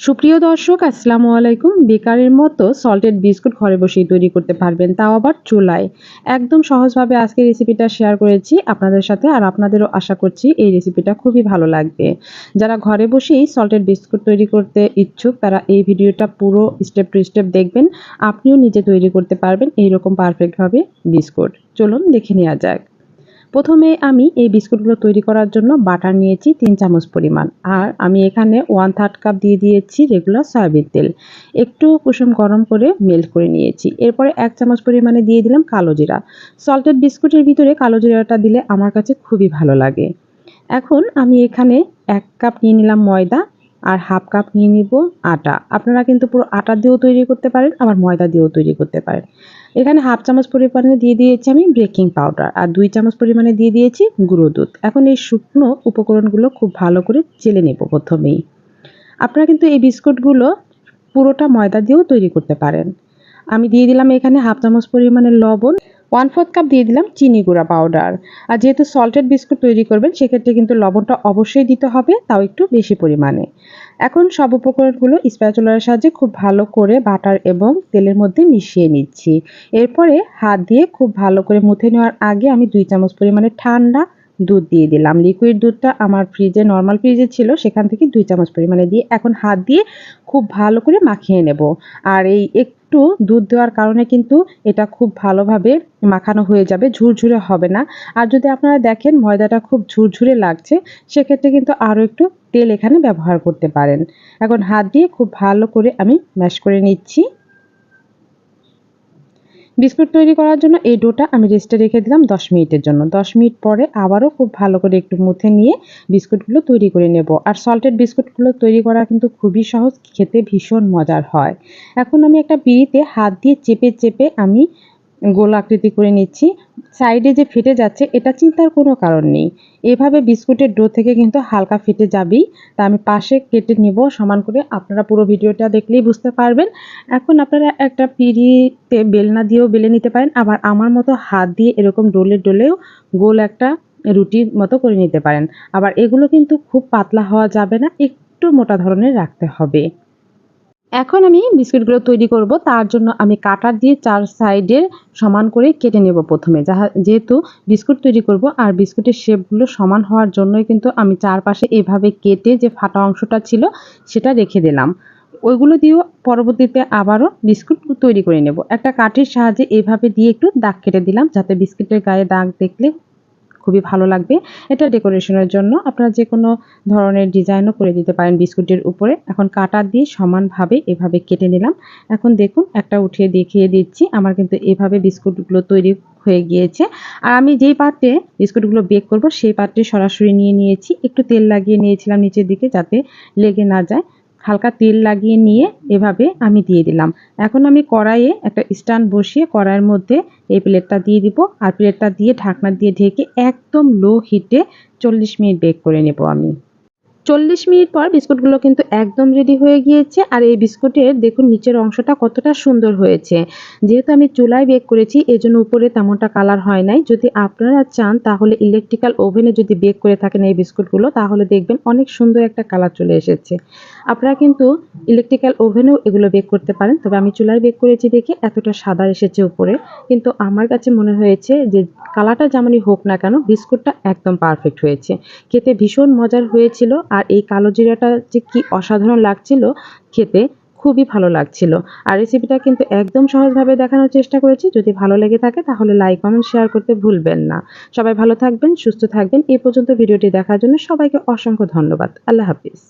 সুপ্রিয় দর্শক, আসসালামু আলাইকুম। বেকারের মতো সল্টেড বিস্কুট ঘরে বসেই তৈরি করতে পারবেন, তাও আবার চুলায়। একদম সহজভাবে আজকে রেসিপিটা শেয়ার করেছি আপনাদের সাথে আর আপনাদেরও আশা করছি এই রেসিপিটা খুবই ভালো লাগবে। যারা ঘরে বসেই সল্টেড বিস্কুট তৈরি করতে ইচ্ছুক, তারা এই ভিডিওটা পুরো স্টেপ টু স্টেপ দেখবেন। আপনিও নিজে তৈরি করতে পারবেন এইরকম পারফেক্টভাবে বিস্কুট চলুন দেখে নেওয়া যাক। প্রথমে আমি এই বিস্কুটগুলো তৈরি করার জন্য বাটার নিয়েছি তিন চামচ পরিমাণ। আর আমি এখানে ওয়ান থার্ড কাপ দিয়ে দিয়েছি রেগুলার সয়াবিন তেল। একটু কুসুম গরম করে মেল্ট করে নিয়েছি। এরপরে এক চামচ পরিমাণে দিয়ে দিলাম কালো জিরা। সল্টেড বিস্কুটের ভিতরে কালো জিরাটা দিলে আমার কাছে খুবই ভালো লাগে। এখন আমি এখানে এক কাপ নিয়ে নিলাম ময়দা। আর হাফ কাপ নিয়ে নিব আটা। আপনারা কিন্তু পুরো আটা দিয়েও তৈরি করতে পারেন, আবার ময়দা দিয়েও তৈরি করতে পারেন। এখানে হাফ চামচ পরিমাণে দিয়ে দিয়েছি আমি বেকিং পাউডার আর দুই চামচ পরিমাণে দিয়ে দিয়েছি গুঁড়ো দুধ। এখন এই শুকনো উপকরণগুলো খুব ভালো করে চেলে নেব প্রথমেই। আপনারা কিন্তু এই বিস্কুটগুলো পুরোটা ময়দা দিয়েও তৈরি করতে পারেন। আমি দিয়ে দিলাম এখানে হাফ চামচ পরিমাণে লবণ ওয়ান ফোর্থ কাপ দিয়ে দিলাম চিনি গুঁড়া পাউডার। আর যেহেতু সল্টেড বিস্কুট তৈরি করবেন, সেক্ষেত্রে কিন্তু লবণটা অবশ্যই দিতে হবে, তাও একটু বেশি পরিমাণে। এখন সব উপকরণগুলো স্প্যাচুলার সাহায্যে খুব ভালো করে বাটার এবং তেলের মধ্যে মিশিয়ে নিচ্ছি। এরপরে হাত দিয়ে খুব ভালো করে মুথে নেওয়ার আগে আমি দুই চামচ পরিমাণে ঠান্ডা দুধ দিয়ে দিলাম। লিকুইড দুধটা আমার ফ্রিজে নর্মাল ফ্রিজে ছিল, সেখান থেকে দুই চামচ পরিমাণে দিয়ে এখন হাত দিয়ে খুব ভালো করে মাখিয়ে নেব। আর এই একটু দুধ দেওয়ার কারণে কিন্তু এটা খুব ভালোভাবে মাখানো হয়ে যাবে, ঝুরঝুরে হবে না। আর যদি আপনারা দেখেন ময়দাটা খুব ঝুরঝুরে লাগছে, সেক্ষেত্রে কিন্তু আরও একটু তেল এখানে ব্যবহার করতে পারেন। এখন হাত দিয়ে খুব ভালো করে আমি ম্যাশ করে নিচ্ছি। বিস্কুট তৈরি করার জন্য এই ডোটা আমি রেস্টে রেখে দিলাম দশ মিনিটের জন্য। দশ মিনিট পরে আবারও খুব ভালো করে একটু মুথে নিয়ে বিস্কুটগুলো তৈরি করে নেব। আর সল্টেড বিস্কুটগুলো তৈরি করা কিন্তু খুবই সহজ, খেতে ভীষণ মজার হয়। এখন আমি একটা বিড়িতে হাত দিয়ে চেপে চেপে আমি গোল আকৃতি করে নিচ্ছি। সাইডে যে ফেটে যাচ্ছে, এটা চিন্তার কোনো কারণ নেই। এভাবে বিস্কুটের ডো থেকে কিন্তু হালকা ফেটে যাবেই তা আমি পাশে কেটে নিব, সমান করে। আপনারা পুরো ভিডিওটা দেখলেই বুঝতে পারবেন। এখন আপনারা একটা পিড়িতে বেলনা দিয়েও বেলে নিতে পারেন। আবার আমার মতো হাত দিয়ে এরকম ডোলে ডোলেও গোল একটা রুটির মতো করে নিতে পারেন। আবার এগুলো কিন্তু খুব পাতলা হওয়া যাবে না, একটু মোটা ধরনের রাখতে হবে। এখন আমি বিস্কুটগুলো তৈরি করব, তার জন্য আমি কাটার দিয়ে চার সাইডে সমান করে কেটে নেব প্রথমে। যাহা, যেহেতু বিস্কুট তৈরি করব, আর বিস্কুটের শেপগুলো সমান হওয়ার জন্যই কিন্তু আমি চারপাশে এভাবে কেটে যে ফাটা অংশটা ছিল, সেটা রেখে দিলাম। ওইগুলো দিয়েও পরবর্তীতে আবারও বিস্কুট তৈরি করে নেব। একটা কাঠের সাহায্যে এভাবে দিয়ে একটু দাগ কেটে দিলাম, যাতে বিস্কুটের গায়ে দাগ দেখলে খুবই ভালো লাগবে। এটা ডেকোরেশনের জন্য আপনারা যে কোনো ধরনের ডিজাইনও করে দিতে পারেন বিস্কুটের উপরে। এখন কাটা দিয়ে সমানভাবে এভাবে কেটে নিলাম। এখন দেখুন, একটা উঠিয়ে দেখিয়ে দিচ্ছি। আমার কিন্তু এভাবে বিস্কুটগুলো তৈরি হয়ে গিয়েছে। আর আমি যেই পাত্রে বিস্কুটগুলো বেক করব, সেই পাত্রে সরাসরি নিয়ে নিয়েছি। একটু তেল লাগিয়ে নিয়েছিলাম নিচের দিকে যাতে লেগে না যায়। হালকা তেল লাগিয়ে নিয়ে এভাবে আমি দিয়ে দিলাম। এখন আমি কড়াইয়ে একটা স্ট্যান্ড বসিয়ে কড়াইয়ের মধ্যে এই প্লেটটা দিয়ে দিব আর প্লেটটা দিয়ে ঢাকনা দিয়ে ঢেকে একদম লো হিটে চল্লিশ মিনিট বেক করে নেব আমি। চল্লিশ মিনিট পর বিস্কুটগুলো কিন্তু একদম রেডি হয়ে গিয়েছে। আর এই বিস্কুটের দেখুন নিচের অংশটা কতটা সুন্দর হয়েছে। যেহেতু আমি চুলায় বেক করেছি, এজন্য উপরে তেমনটা কালার হয় নাই। যদি আপনারা চান, তাহলে ইলেকট্রিক্যাল ওভেনে যদি বেক করে থাকেন এই বিস্কুটগুলো, তাহলে দেখবেন অনেক সুন্দর একটা কালার চলে এসেছে। আপনারা কিন্তু ইলেকট্রিক্যাল ওভেনেও এগুলো বেক করতে পারেন। তবে আমি চুলায় বেক করেছি দেখে এতটা সাদা এসেছে উপরে। কিন্তু আমার কাছে মনে হয়েছে যে কালারটা যেমনই হোক না কেন, বিস্কুটটা একদম পারফেক্ট হয়েছে। খেতে ভীষণ মজার হয়েছিল। আর এই কালো জিরাটা যে কি অসাধারণ লাগছিল খেতে, খুবই ভালো লাগছিল। আর রেসিপিটা কিন্তু একদম সহজভাবে দেখানোর চেষ্টা করেছি। যদি ভালো লেগে থাকে তাহলে লাইক কমেন্ট শেয়ার করতে ভুলবেন না। সবাই ভালো থাকবেন, সুস্থ থাকবেন। এ পর্যন্ত ভিডিওটি দেখার জন্য সবাইকে অসংখ্য ধন্যবাদ। আল্লাহ হাফিজ।